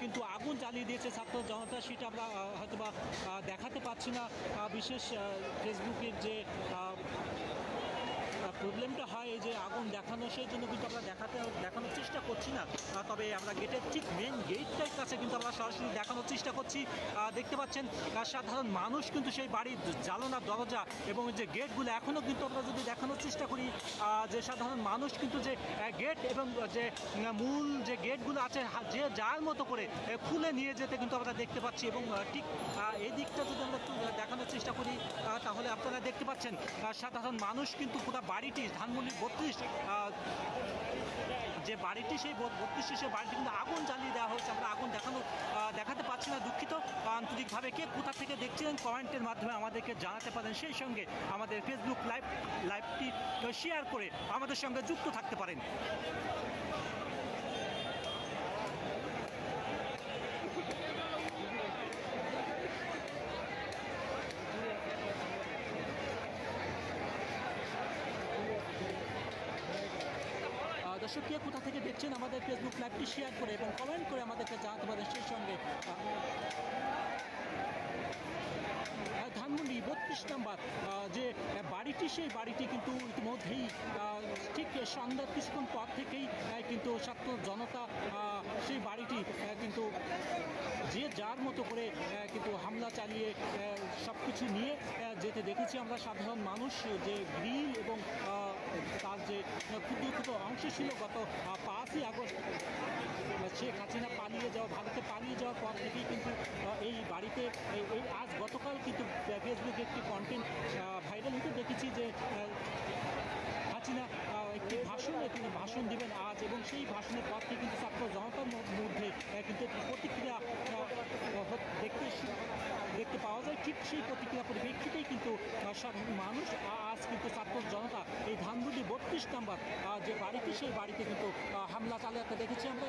কিন্তু আগুন জ্বালিয়ে দিয়েছে ছাত্র জনতা, সেটা আমরা হয়তোবা হয়তো দেখাতে পাচ্ছি না। বিশেষ ফেসবুকের যে এই যে আগুন দেখানো, সেই জন্য কিন্তু আমরা দেখাতে, দেখানোর চেষ্টা করছি না। তবে আমরা গেটের ঠিক মেন গেটটার কাছে কিন্তু আমরা সরাসরি দেখানোর চেষ্টা করছি। দেখতে পাচ্ছেন সাধারণ মানুষ কিন্তু সেই বাড়ির জালনা দরজা এবং যে গেটগুলো এখনও কিন্তু আমরা যদি দেখানোর চেষ্টা করি যে সাধারণ মানুষ কিন্তু যে গেট এবং যে মূল যে গেটগুলো আছে যে যার মতো করে খুলে নিয়ে যেতে কিন্তু আমরা দেখতে পাচ্ছি এবং ঠিক এই দিকটা যদি আমরা একটু দেখানোর চেষ্টা করি তাহলে আপনারা দেখতে পাচ্ছেন সাধারণ মানুষ কিন্তু পুরো বাড়িটি ধানমন্ডি বত্রিশ যে বাড়িটি, সেই বত্রিশটি সেই বাড়িটি কিন্তু আগুন জ্বালিয়ে দেওয়া হয়েছে। আমরা আগুন দেখানো দেখাতে পারছি না। দুঃখিত। আন্তরিকভাবে কে কোথা থেকে দেখছিলেন কমেন্টের মাধ্যমে আমাদেরকে জানাতে পারেন। সেই সঙ্গে আমাদের ফেসবুক লাইভ লাইভটি শেয়ার করে আমাদের সঙ্গে যুক্ত থাকতে পারেন। আহ, দর্শক কে কোথা থেকে দেখছেন আমাদের ফেসবুক লাইভটি শেয়ার করে এবং কমেন্ট করে আমাদেরকে জানাতে পারেন সেই সঙ্গে। ধানমন্ডি বত্রিশ নাম্বার যে বাড়িটি সেই বাড়িটি কিন্তু ইতিমধ্যেই ঠিক সন্ধ্যার কিছুক্ষণ পর থেকেই কিন্তু ছাত্র জনতা সেই বাড়িটি কিন্তু যে যার মতো করে কিন্তু হামলা চালিয়ে সব কিছু নিয়ে যেতে দেখেছি আমরা সাধারণ মানুষ যে গ্রিল এবং তার যে ক্ষুদ্র ক্ষুদ্র অংশ ছিল গত পাঁচই আগস্ট, শেখ হাসিনা পালিয়ে যাওয়া, ভারতে পালিয়ে যাওয়ার পর থেকেই কিন্তু এই বাড়িতে, এই আজ গতকাল কিন্তু ফেসবুকে একটি কন্টেন্ট ভাইরাল হতে দেখেছি যে হাসিনা একটি ভাষণে তিনি ভাষণ দিবেন আজ এবং সেই ভাষণের পর থেকে কিন্তু ছাত্র জনতার মধ্যে কিন্তু প্রতিক্রিয়া সেই প্রতিক্রিয়া পরিপ্রেক্ষিতেই কিন্তু সাধারণ মানুষ আজ কিন্তু ছাত্র জনতা এই ধানমন্ডি বত্রিশ নাম্বার যে বাড়িটি সেই বাড়িতে কিন্তু হামলা চালাতে দেখেছি আমরা।